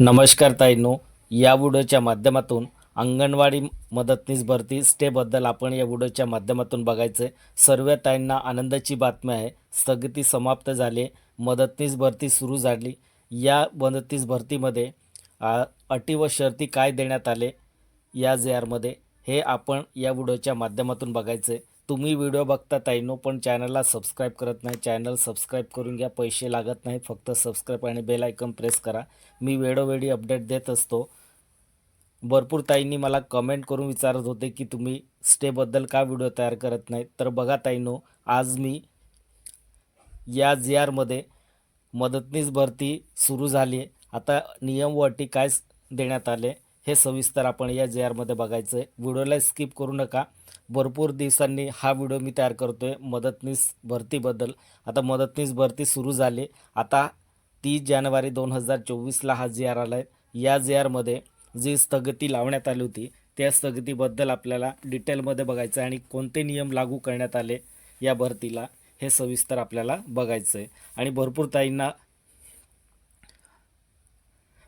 नमस्कार ताईंनो या व्हिडिओच्या माध्यमातून अंगणवाडी मदतनीस भरती स्टेबद्दल आपण या व्हिडिओच्या माध्यमातून बघायचं आहे सर्व ताईंना आनंदाची बातमी आहे. स्थगिती समाप्त झाली मदतनीस भरती सुरू झाली. या मदतनीस भरतीमध्ये अटी व शर्ती काय देण्यात आले या जे आरमध्ये हे आपण या व्हिडिओच्या माध्यमातून बघायचं आहे तुम्ही व्हिडिओ बघता ताईनो पण चॅनलला सबस्क्राईब करत नाही चॅनल सबस्क्राईब करून घ्या पैसे लागत नाही फक्त सबस्क्राईब आणि बेल आयकन प्रेस करा. मी वेळोवेळी अपडेट देत असतो. भरपूर ताईंनी मला कमेंट करून विचारत होते की तुम्ही स्टेबद्दल का व्हिडिओ तयार करत नाही? तर बघा ताईनो आज मी या जी आरमध्ये मदतनीस भरती सुरू झाली आहे आता नियम व अटी काय देण्यात आले? हे सविस्तर आपण या जे आरमध्ये बघायचं आहे व्हिडिओला स्किप करू नका. भरपूर दिवसांनी हा व्हिडिओ मी तयार करतो आहे मदतनीस भरतीबद्दल. आता मदतनीस भरती सुरू झाली. आता तीस जानेवारी दोन हजार चोवीसला हा जी आर आला आहे या जी आरमध्ये जी स्थगिती लावण्यात आली होती त्या स्थगितीबद्दल आपल्याला डिटेलमध्ये बघायचं आहे आणि कोणते नियम लागू करण्यात आले या भरतीला हे सविस्तर आपल्याला बघायचं आहे आणि भरपूर ताईंना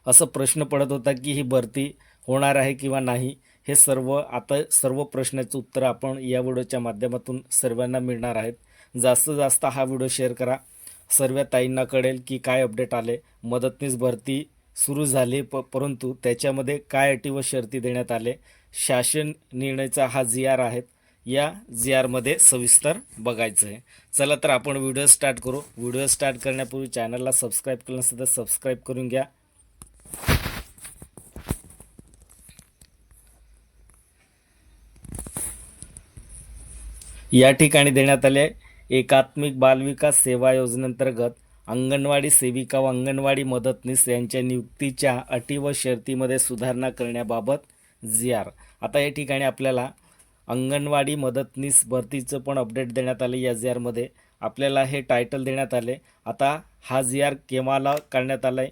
असं प्रश्न पडत होता की ही भरती होणार आहे किंवा नाही हे सर्व आता सर्व प्रश्नाचं उत्तर आपण या व्हिडिओच्या माध्यमातून सर्वांना मिळणार आहेत. जास्तीत जास्त हा व्हिडिओ शेअर करा. सर्व ताईंना कळेल की काय अपडेट आले. मदतनीस भरती सुरू झाली प परंतु त्याच्यामध्ये काय अटी व शर्ती देण्यात आले शासन निर्णयाचा हा जी आर आहेत या जी आरमध्ये सविस्तर बघायचं आहे चला तर आपण व्हिडिओ स्टार्ट करू. व्हिडिओ स्टार्ट करण्यापूर्वी चॅनलला सबस्क्राईब केलं नसेल तर सबस्क्राईब करून घ्या. या ठिकाणी देण्यात आले एकात्मिक बालविकास सेवा योजनेअंतर्गत अंगणवाडी सेविका व अंगणवाडी मदतनीस यांच्या नियुक्तीच्या अटी व शर्तीमध्ये सुधारणा करण्याबाबत जी आर. आता या ठिकाणी आपल्याला अंगणवाडी मदतनीस भरतीचं पण अपडेट देण्यात आले या जी आरमध्ये आपल्याला हे टायटल देण्यात आले. आता हा जी आर केव्हाला काढण्यात आला आहे?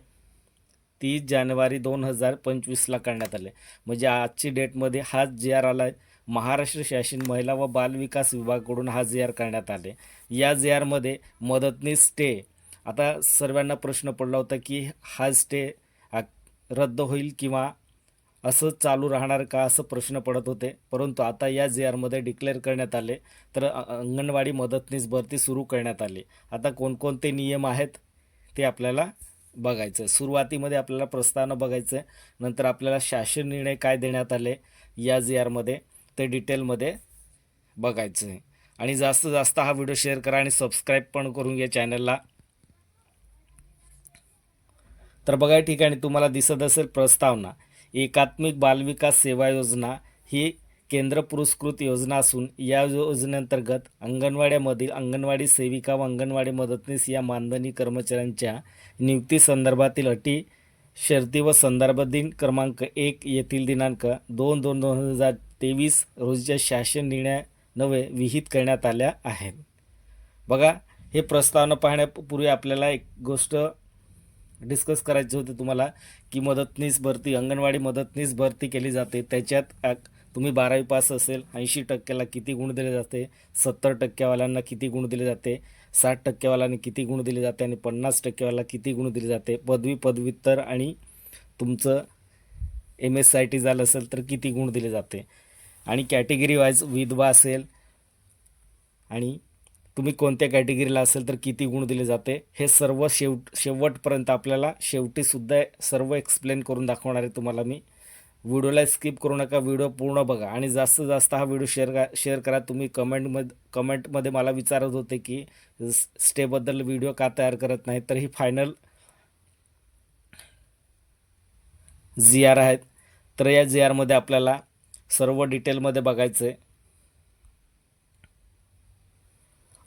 तीस जानेवारी दोन हजार पंचवीसला काढण्यात आले म्हणजे आजची डेटमध्ये हा जी आर आला आहे. महाराष्ट्र शासन महिला व बालविकास विभागाकडून हा जी आर करण्यात आले. या जी आरमध्ये मदतनीस स्टे आता सर्वांना प्रश्न पडला होता की हा स्टे हा रद्द होईल किंवा असं चालू राहणार का असं प्रश्न पडत होते. परंतु आता या जी आरमध्ये डिक्लेअर करण्यात आले. तर अंगणवाडी मदतनीस भरती सुरू करण्यात आली. आता कोणकोणते नियम आहेत ते आपल्याला बघायचं आहे सुरुवातीमध्ये आपल्याला प्रस्तावना बघायचं आहे नंतर आपल्याला शासन निर्णय काय देण्यात आले या जी आरमध्ये ते डिटेलमध्ये बघायचं आहे. आणि जास्तीत जास्त हा व्हिडिओ शेअर करा आणि सबस्क्राईब पण करून घ्या चॅनलला. तर बघा या ठिकाणी तुम्हाला दिसत असेल प्रस्तावना. एकात्मिक बालविकास सेवा योजना ही केंद्र पुरस्कृत योजना असून या योजनेअंतर्गत अंगणवाड्यामधील अंगणवाडी सेविका व अंगणवाडी मदतनीस या मानधनी कर्मचाऱ्यांच्या नियुक्ती संदर्भातील अटी शर्ती व संदर्भ दिन क्रमांक एक येथील दिनांक दोन दोन दोन हजार तेवीस रोजच्या शासन निर्णयान्वये विहित करण्यात आल्या आहेत. बघा हे प्रस्तावना पाहण्यापूर्वी आपल्याला एक गोष्ट डिस्कस करायची होती तुम्हाला की मदतनीस भरती अंगणवाडी मदतनीस भरती केली जाते. त्याच्यात तुम्ही बारावी पास असेल ऐंशी टक्क्याला किती गुण दिले जाते? सत्तर टक्क्यावाल्यांना किती गुण दिले जाते? साठ टक्क्यावाल्यांना किती गुण दिले जाते? आणि पन्नास टक्केवाला किती गुण दिले जाते? पदवी पदव्युत्तर आणि तुमचं एम एस आय टी झालं असेल तर किती गुण दिले जाते? आणि कॅटेगरी वाईज विधवा असेल आणि तुम्ही कोणत्या कॅटेगरीला असेल तर किती गुण दिले जाते हे सर्व शेवट शेवटपर्यंत आपल्याला शेवटीसुद्धा सर्व एक्सप्लेन करून दाखवणार आहे तुम्हाला मी. व्हिडिओला स्किप करू नका व्हिडिओ पूर्ण बघा. आणि जास्तीत जास्त हा व्हिडिओ शेअर का शेअर करा. तुम्ही कमेंटमध्ये कमेंटमध्ये मला विचारत होते की स्टेबद्दल व्हिडिओ का तयार करत नाही? तर ही फायनल जी आर आहेत. तर या जी आरमध्ये आपल्याला सर्व डिटेलमध्ये बघायचं आहे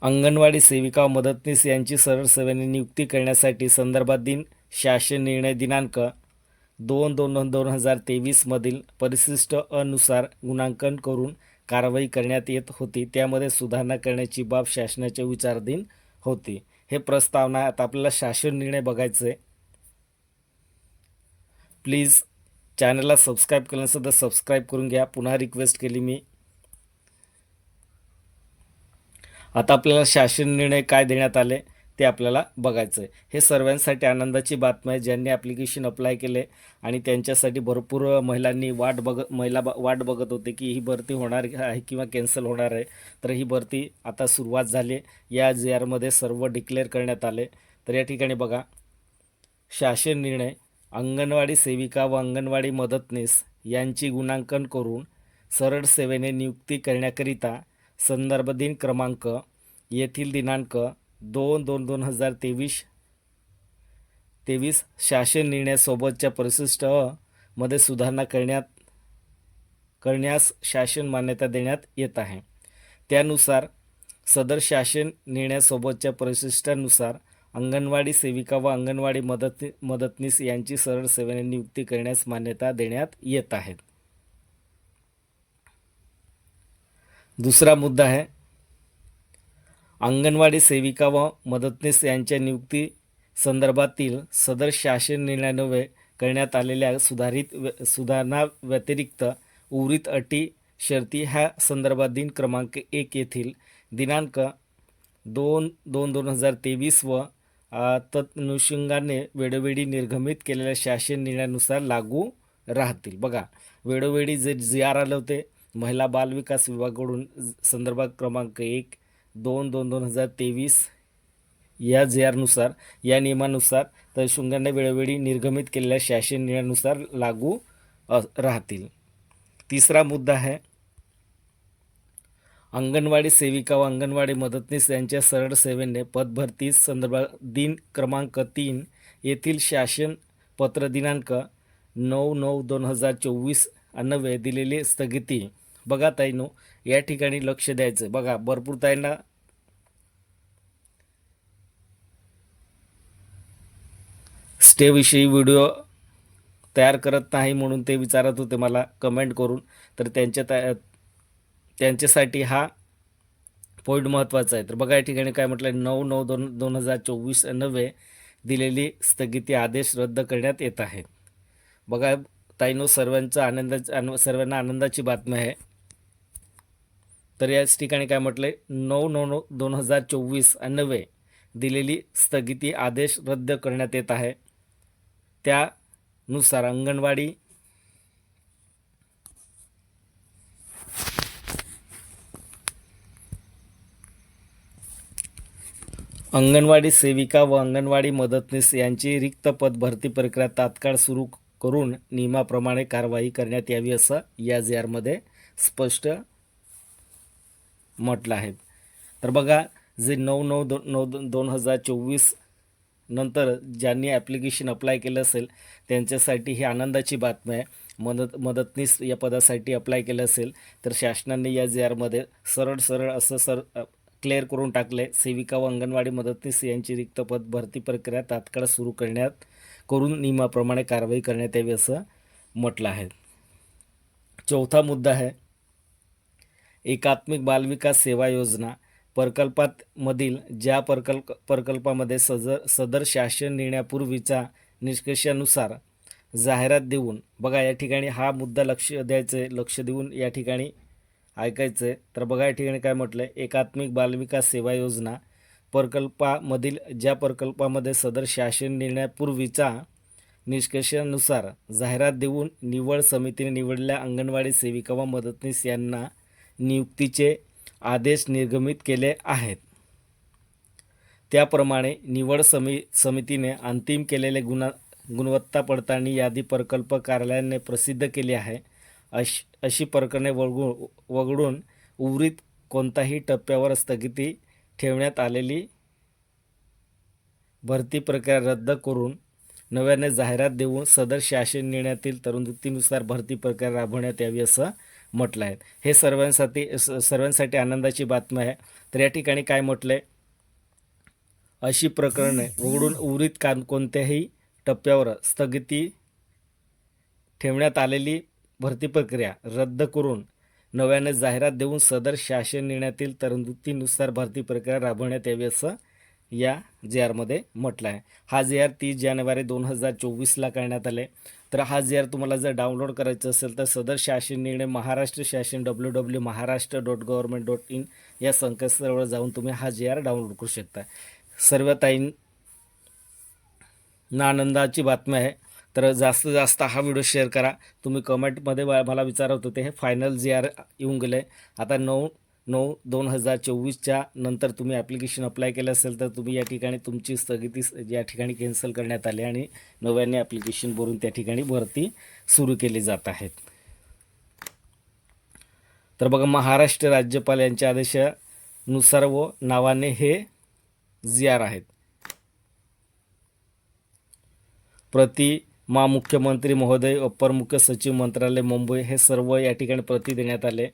अंगणवाडी सेविका मदतनीस यांची सरळ सेवेने नियुक्ती करण्यासाठी संदर्भात दिन शासन निर्णय दिनांक दोन दोन दोन दोन हजार तेवीसमधील परिशिष्ट अनुसार गुणांकन करून कारवाई करण्यात येत होती. त्यामध्ये सुधारणा करण्याची बाब शासनाच्या विचाराधीन होती. हे प्रस्तावना आता आपल्याला शासन निर्णय बघायचं आहे प्लीज चॅनलला सबस्क्राईब केलं नसेल तर सबस्क्राईब करून घ्या. पुन्हा रिक्वेस्ट केली मी. आता आपल्याला शासन निर्णय काय देण्यात आले ते आपल्याला बघायचं आहे हे सर्वांसाठी आनंदाची बातमी आहे. ज्यांनी ॲप्लिकेशन अप्लाय केले आणि त्यांच्यासाठी भरपूर महिलांनी वाट बघत महिला ब- वाट बघत होते की ही भरती होणार आहे किंवा कॅन्सल होणार आहे. तर ही भरती आता सुरुवात झाली आहे. या जे आरमध्ये सर्व डिक्लेअर करण्यात आले. तर या ठिकाणी बघा. शासन निर्णय अंगणवाडी सेविका व अंगणवाडी मदतनीस यांची गुणांकन करून सरळ सेवेने नियुक्ती करण्याकरिता संदर्भ दिन क्रमांक येथील दिनांक दोन दोन दोन हजार तेवीस तेवीस शासन निर्णयासोबतच्या परिशिष्टमध्ये सुधारणा करण्यात करण्यास शासन मान्यता देण्यात येत आहे. त्यानुसार सदर शासन निर्णयासोबतच्या परिशिष्टानुसार अंगणवाडी सेविका व अंगणवाडी मदत मदतनीस यांची सरळ सेवेने नियुक्ती करण्यास मान्यता देण्यात येत आहे. दुसरा मुद्दा आहे. अंगणवाडी सेविका व मदतनीस यांच्या नियुक्ती संदर्भातील सदर शासन निर्णयान्वये करण्यात आलेल्या सुधारित व्य- सुधारणा व्यतिरिक्त उरित अटी शर्ती ह्या संदर्भात दिन क्रमांक एक येथील दिनांक दोन दोन दोन हजार तेवीस व तत्नुषंगाने वेळोवेळी निर्गमित केलेल्या शासन निर्णयानुसार लागू राहतील. बघा वेळोवेळी जे जी आर आले होते महिला बाल विकास विभागाकडून संदर्भ क्रमांक एक दोन दोन दोन हजार तेवीस या जे आरनुसार या नियमानुसार तर वेळोवेळी निर्गमित केलेल्या शासन निर्णयानुसार लागू राहतील. तिसरा मुद्दा आहे अंगणवाडी सेविका व अंगणवाडी मदतनीस यांच्या सरळ सेवेने पदभरती संदर्भात दिन क्रमांक तीन येथील शासन पत्र दिनांक नऊ नऊ दोन हजार चोवीस अन्वये दिलेली स्थगिती. बघा ताईनो या ठिकाणी लक्ष द्यायचं. बघा भरपूर ताईंना स्टेविषयी व्हिडिओ तयार करत नाही म्हणून ते विचारत होते मला. कमेंट करून तर त्यांच्या त्या त्यांच्यासाठी हा पॉईंट महत्त्वाचा आहे. तर बघा या ठिकाणी काय म्हटलं आहे नऊ नऊ दोन दोन हजार चोवीस नव्हे दिलेली स्थगिती आदेश रद्द करण्यात येत आहे. बघा ताईनो सर्वांचा आनंदाची आन सर्वांना आनंदाची बातमी आहे. तर याच ठिकाणी काय म्हटलं आहे नऊ नऊ नऊ दोन हजार चोवीस अन्वये दिलेली स्थगिती आदेश रद्द करण्यात येत आहे. त्यानुसार अंगणवाडी अंगणवाडी सेविका व अंगणवाडी मदतनीस यांची रिक्त पद भरती प्रक्रिया तात्काळ सुरू करून नियमाप्रमाणे कारवाई करण्यात यावी असं या जी आरमध्ये स्पष्ट म्हटलं आहे. तर बघा जे नऊ नऊ दो नऊ दोन दोन हजार चोवीस नंतर ज्यांनी ॲप्लिकेशन अप्लाय केलं असेल त्यांच्यासाठी ही आनंदाची बातमी आहे. मदत मदतनीस या पदासाठी अप्लाय केलं असेल तर शासनाने या जे आरमध्ये सरळ सरळ असं सर क्लिअर करून टाकले. सेविका व अंगणवाडी मदतनीस यांची रिक्त पद भरती प्रक्रिया तात्काळ सुरू करण्यात करून नियमाप्रमाणे कारवाई करण्यात यावी असं म्हटलं आहे. चौथा मुद्दा आहे एकात्मिक बालविकास सेवा योजना. प्रकल्पात मधील ज्या प्रकल्प प्रकल्पामध्ये सदर सदर शासन निर्णयापूर्वीच्या निष्कर्षानुसार जाहिरात देऊन बघा या ठिकाणी हा मुद्दा लक्ष द्यायचं लक्ष देऊन या ठिकाणी ऐकायचं आहे तर बघा या ठिकाणी काय म्हटलं आहे एकात्मिक बालविकास सेवा योजना प्रकल्पामधील ज्या प्रकल्पामध्ये सदर शासन निर्णयापूर्वीच्या निष्कर्षानुसार जाहिरात देऊन निवड समितीने निवडलेल्या अंगणवाडी सेविका व मदतनीस यांना नियुक्तीचे आदेश निर्गमित केले आहेत. त्याप्रमाणे निवड समी समितीने अंतिम केलेले गुणा गुणवत्ता पडताळणी यादी प्रकल्प कार्यालयाने प्रसिद्ध केली आहे. अश अशी प्रकरणे वगळू वगळून उर्वरित कोणताही टप्प्यावर स्थगिती ठेवण्यात आलेली भरती प्रक्रिया रद्द करून नव्याने जाहिरात देऊन सदर शासन निर्णयातील तरतुदीनुसार भरती प्रक्रिया राबवण्यात यावी असं म्हटलं आहे हे सर्वांसाठी स- सर्वांसाठी आनंदाची बातमी आहे. तर या ठिकाणी काय म्हटलं आहे अशी प्रकरणे वगळून उर्वरित कान कोणत्याही टप्प्यावर स्थगिती ठेवण्यात आलेली भरती प्रक्रिया रद्द करून नव्याने जाहिरात देऊन सदर शासन निर्णयातील तरतुदीनुसार भरती प्रक्रिया राबवण्यात यावी असं या जे आरमध्ये म्हटलं आहे हा जे आर तीस जानेवारी दोन हजार चोवीसला करण्यात आले. तर हा जे आर तुम्हाला जर डाउनलोड करायचं असेल तर सदर शासन निर्णय महाराष्ट्र शासन W W Maharashtra dot government dot in या संकेतस्थळावर जाऊन तुम्ही हा जे आर डाउनलोड करू शकता. सर्व ताईंना आनंदाची बातमी आहे. तर जास्तीत जास्त हा व्हिडिओ शेअर करा. तुम्ही कमेंटमध्ये मला विचारत होते हे फायनल जी आर येऊन गेलं आहे आता नऊ नऊ दोन हजार चोवीसच्या नंतर तुम्ही ॲप्लिकेशन अप्लाय केलं असेल तर तुम्ही या ठिकाणी तुमची स्थगिती या ठिकाणी कॅन्सल करण्यात आली आणि नव्याने ॲप्लिकेशन भरून त्या ठिकाणी भरती सुरू केली जात आहेत. तर बघा महाराष्ट्र राज्यपाल यांच्या आदेशानुसार व नावाने हे जी आर आहेत प्रति मा मुख्यमंत्री महोदय अप्पर मुख्य सचिव मंत्रालय मुंबई हे सर्व या ठिकाणी प्रति देण्यात आले.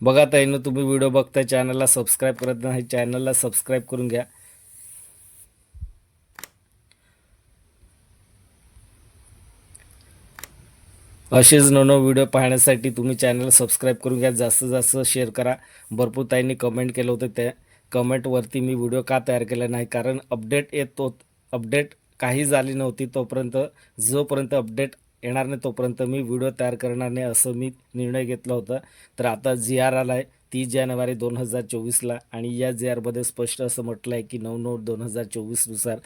बघा ताईनं तुम्ही व्हिडिओ बघताय चॅनलला सबस्क्राईब करत नाही चॅनलला सबस्क्राईब करून घ्या. असेच नवनव व्हिडिओ पाहण्यासाठी तुम्ही चॅनल सबस्क्राईब करून घ्या जास्तीत जास्त शेअर करा. भरपूर ताईंनी कमेंट केलं होतं त्या कमेंटवरती मी व्हिडिओ का तयार केला नाही? कारण अपडेट येत अपडेट काही झाली नव्हती तोपर्यंत जोपर्यंत अपडेट येणार नाही तोपर्यंत मी व्हिडिओ तयार करणार नाही असं मी निर्णय घेतला होता. तर आता जी आर आला आहे तीस जानेवारी दोन हजार चोवीसला आणि या जी आरमध्ये स्पष्ट असं म्हटलं आहे की नऊ नऊ दोन हजार चोवीसनुसार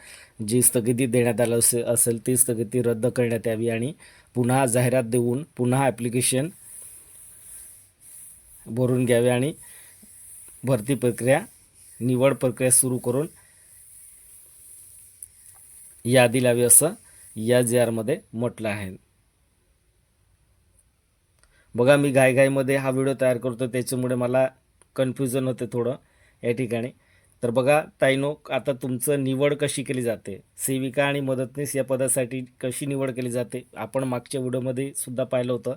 जी स्थगिती देण्यात आलं असे असेल ती स्थगिती रद्द करण्यात यावी आणि पुन्हा जाहिरात देऊन पुन्हा ॲप्लिकेशन भरून घ्यावे आणि भरती प्रक्रिया निवड प्रक्रिया सुरू करून यादी लावी असं या जी आरमध्ये म्हटलं आहे. बघा मी घाईघाईमध्ये हा व्हिडिओ तयार करतो त्याच्यामुळे मला कन्फ्युजन होते थोडं या ठिकाणी. तर बघा ताईनो आता तुमचं निवड कशी केली जाते? सेविका आणि मदतनीस या पदासाठी कशी निवड केली जाते? आपण मागच्या व्हिडिओमध्ये सुद्धा पाहिलं होतं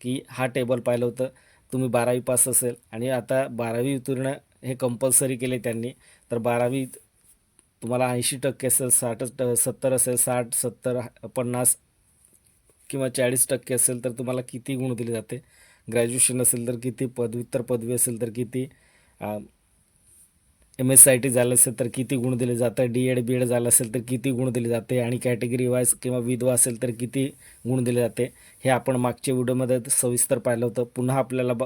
की हा टेबल पाहिलं होतं. तुम्ही बारावी पास असेल आणि आता बारावी उत्तीर्ण हे कंपल्सरी केले त्यांनी. तर बारावी तुम्हाला ऐंशी टक्के असेल साठ ट- सत्तर असेल साठ सत्तर पन्नास किंवा चाळीस टक्के असेल तर तुम्हाला किती गुण दिले जाते? ग्रॅज्युएशन असेल तर किती पदव्युत्तर पदवी असेल तर किती एम एस आय टी झालं असेल तर किती गुण दिले जातं? डी एड बी एड झालं असेल तर किती गुण दिले जाते? आणि कॅटेगरी वाईज किंवा विधवा असेल तर किती गुण दिले जाते? हे आपण मागच्या व्हिडिओमध्ये सविस्तर पाहिलं होतं. पुन्हा आपल्याला ब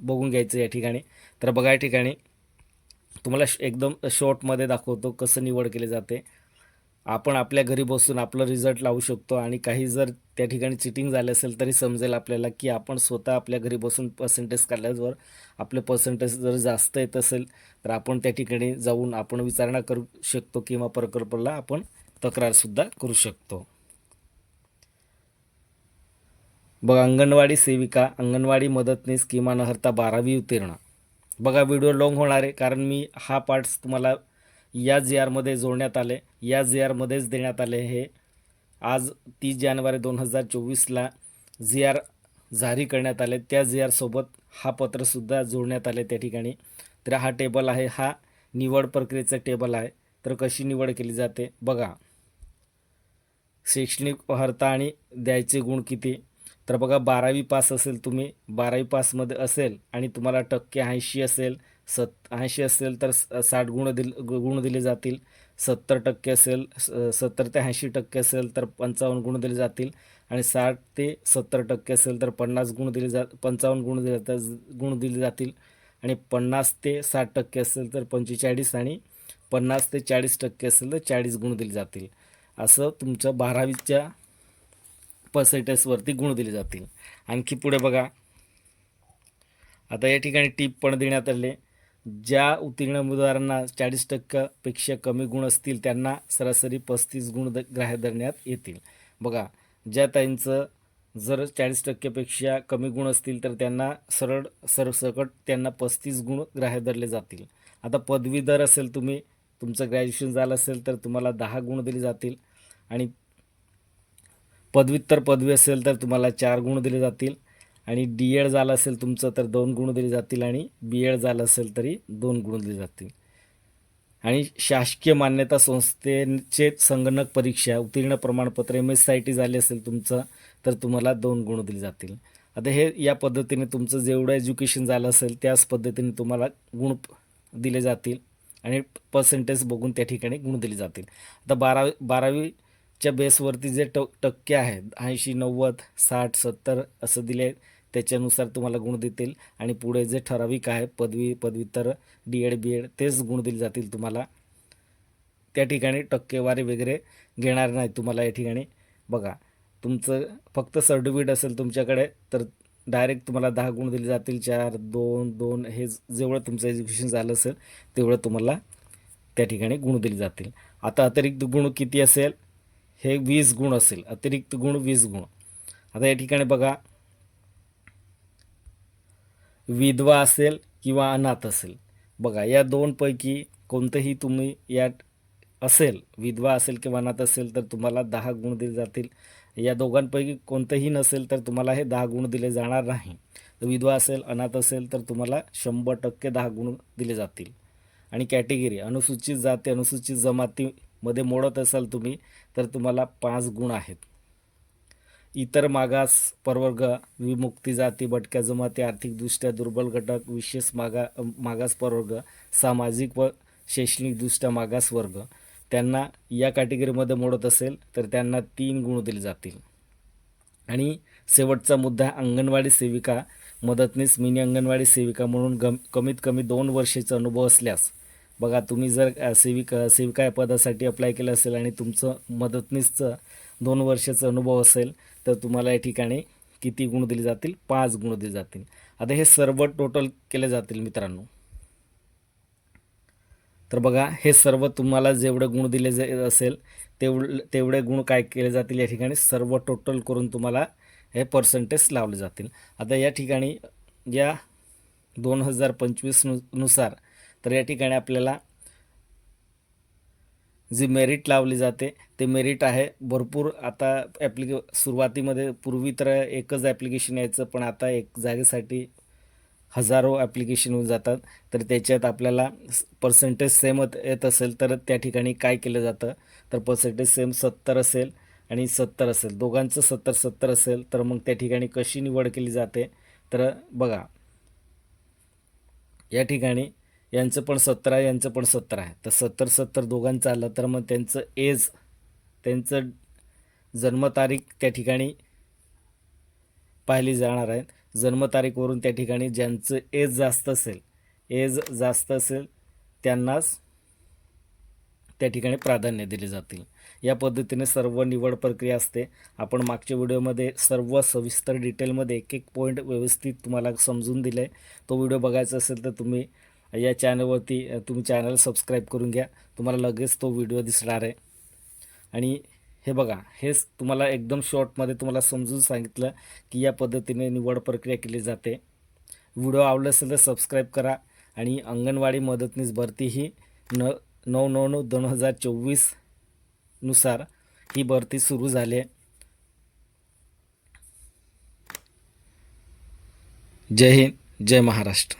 बघून घ्यायचं या ठिकाणी. तर बघा या ठिकाणी. तुम्हाला श- एकदम शॉर्टमध्ये दाखवतो कसं निवड केली जाते. आपण आपल्या घरी बसून आपलं रिझल्ट लावू शकतो आणि काही जर त्या ठिकाणी चिटिंग झालं असेल तरी समजेल आपल्याला की आपण स्वतः आपल्या घरी बसून पर्सेंटेज काढल्यावर आपले पर्सेंटेज जर जास्त येत असेल तर आपण त्या ठिकाणी जाऊन आपण विचारणा करू शकतो किंवा प्रकल्पाला आपण तक्रारसुद्धा करू शकतो. बघ अंगणवाडी सेविका अंगणवाडी मदतनीस किमान हरता बारावी उत्तीर्ण. बघा व्हिडिओ लॉंग होणार आहे. कारण मी हा पार्ट्स तुम्हाला या जी आरमध्ये जोडण्यात आले. या जी आरमध्येच देण्यात आले हे. आज तीस जानेवारी दोन हजार चोवीसला जी आर जारी करण्यात आले. त्या जी आरसोबत हा पत्रसुद्धा जोडण्यात आले त्या ठिकाणी. तर हा टेबल आहे. हा निवड प्रक्रियेचा टेबल आहे. तर कशी निवड केली जाते? बघा. शैक्षणिक अर्हता आणि द्यायचे गुण किती? तर बघा बारावी पास असेल तुम्ही बारावी पासमध्ये असेल आणि तुम्हाला टक्के ऐंशी असेल सत ऐंशी असेल तर साठ गुण दिल गु- गुण दिले जातील सत्तर टक्के असेल स- सत्तर ते ऐंशी टक्के असेल तर पंचावन्न गुण दिले जातील आणि साठ ते सत्तर टक्के असेल तर पन्नास गुण दिले जा पंचावन्न गुण दिले जातात गुण दिले जातील आणि पन्नास ते साठ टक्के असेल तर पंचेचाळीस आणि पन्नास ते चाळीस टक्के असेल तर चाळीस गुण दिले जातील. असं तुमचं बारावीच्या पर्सेंटेजवरती गुण दिले जातील. आणखी पुढे बघा. आता या ठिकाणी टीप पण देण्यात आले. ज्या उत्तीर्ण उमेदवारांना चाळीस टक्क्यापेक्षा कमी गुण असतील त्यांना सरासरी पस्तीस गुण द ग्राह्य धरण्यात येतील. बघा ज्या ताईंचं जर चाळीस टक्क्यापेक्षा कमी गुण असतील तर त्यांना सरळ सरसकट त्यांना पस्तीस गुण ग्राह्य धरले जातील. आता पदवीधर असेल तुम्ही तुमचं ग्रॅज्युएशन झालं असेल तर तुम्हाला दहा गुण दिले जातील. आणि पदव्युत्तर पदवी असेल तर तुम्हाला चार गुण दिले जातील आणि डी एड झालं असेल तुमचं तर दोन गुण दिले जातील आणि बी एड झालं असेल तरी दोन गुण दिले जातील. आणि शासकीय मान्यता संस्थेचे संगणक परीक्षा उत्तीर्ण प्रमाणपत्र एम एस आय टी झाले असेल तुमचं तर तुम्हाला दोन गुण दिले जातील. आता हे या पद्धतीने तुमचं जेवढं एज्युकेशन झालं असेल त्याच पद्धतीने तुम्हाला गुण दिले जातील आणि पर्सेंटेज बघून त्या ठिकाणी गुण दिले जातील. आता बारावी बारावी च्या बेसवरती जे ट टक्के आहेत ऐंशी नव्वद साठ सत्तर असं दिले त्याच्यानुसार तुम्हाला गुण देतील. आणि पुढे जे ठराविक आहे पदवी पदव्युत्तर डी एड बी एड तेच गुण दिले जातील तुम्हाला. त्या ठिकाणी टक्केवारी वगैरे घेणार नाही तुम्हाला या ठिकाणी. बघा तुमचं फक्त सर्टिफिकेट असेल तुमच्याकडे तर डायरेक्ट तुम्हाला दहा गुण दिले जातील. चार दोन दोन हे जेवढं तुमचं एज्युकेशन झालं असेल तेवढं तुम्हाला त्या ठिकाणी गुण दिले जातील. आता अतिरिक्त गुण किती असेल? हे वीस गुण असेल अतिरिक्त गुण वीस गुण. आता या ठिकाणी बघा. विधवा असेल किंवा अनाथ असेल. बघा या दोनपैकी कोणतंही तुम्ही या असेल विधवा असेल किंवा अनाथ असेल तर तुम्हाला दहा गुण दिले जातील. या दोघांपैकी कोणतंही नसेल तर तुम्हाला हे दहा गुण दिले जाणार नाही. तर विधवा असेल अनाथ असेल तर तुम्हाला शंभर टक्के दहा गुण दिले जातील. आणि कॅटेगरी अनुसूचित जाती अनुसूचित जमाती मध्ये मोडत असाल तुम्ही तर तुम्हाला पाच गुण आहेत. इतर मागास प्रवर्ग विमुक्ती जाती भटक्या जमाती आर्थिकदृष्ट्या दुर्बल घटक विशेष मागा मागास प्रवर्ग सामाजिक व शैक्षणिकदृष्ट्या मागास वर्ग त्यांना या कॅटेगरीमध्ये मोडत असेल तर त्यांना तीन गुण दिले जातील. आणि शेवटचा मुद्दा अंगणवाडी सेविका मदतनीस मिनी अंगणवाडी सेविका म्हणून गम कमीत कमी दोन वर्षाचा अनुभव असल्यास बघा तुम्ही जर सेविक सेविका या पदासाठी अप्लाय केलं असेल आणि तुमचं मदतनीसचं दोन वर्षाचा अनुभव असेल तर तुम्हाला या ठिकाणी किती गुण दिले जातील? पाच गुण दिले जातील. आता हे सर्व टोटल केले जातील मित्रांनो. तर बघा हे सर्व तुम्हाला जेवढे गुण दिले जे असेल तेवढे तेवढे गुण काय केले जातील या ठिकाणी? सर्व टोटल करून तुम्हाला हे पर्सेंटेज लावले जातील. आता या ठिकाणी या दोन हजार पंचवीस नु नुसार तर या ठिकाणी आपल्याला जी मेरिट लावली जाते ते मेरिट आहे. भरपूर आता ॲप्लिके सुरुवातीमध्ये पूर्वी तर एकच ॲप्लिकेशन यायचं पण आता एक जागेसाठी हजारो ॲप्लिकेशन होऊन जातात. तर त्याच्यात आपल्याला पर्सेंटेज सेम येत असेल तर त्या ठिकाणी काय केलं जातं? तर पर्सेंटेज सेम सत्तर असेल आणि सत्तर असेल. दोघांचं सत्तर सत्तर असेल तर मग त्या ठिकाणी कशी निवड केली जाते? तर बघा या ठिकाणी यांचं पण सतरा आहे यांचं पण सतरा आहे. तर सत्तर सत्तर दोघांचं आलं तर मग त्यांचं एज त्यांचं जन्मतारीख त्या ठिकाणी पाहिली जाणार आहे. जन्मतारीखवरून त्या ठिकाणी ज्यांचं एज जास्त असेल एज जास्त असेल त्यांनाच त्या ठिकाणी प्राधान्य दिले जातील. या पद्धतीने सर्व निवड प्रक्रिया असते. आपण मागच्या व्हिडिओमध्ये सर्व सविस्तर डिटेलमध्ये एक एक पॉईंट व्यवस्थित तुम्हाला समजून दिलं आहे तो व्हिडिओ बघायचा असेल तर तुम्ही या चॅनलवरती तुम्ही चॅनल सबस्क्राईब करून घ्या. तुम्हाला लगेच तो व्हिडिओ दिसणार आहे. आणि हे बघा हेच तुम्हाला एकदम शॉर्टमध्ये तुम्हाला समजून सांगितलं की या पद्धतीने निवड प्रक्रिया केली जाते. व्हिडिओ आवडला असेल तर सबस्क्राईब करा आणि अंगणवाडी मदतनीस भरती ही न नऊ नऊ नऊ दोन हजार चोवीसनुसार ही भरती सुरू झाली आहे. जय हिंद जय महाराष्ट्र.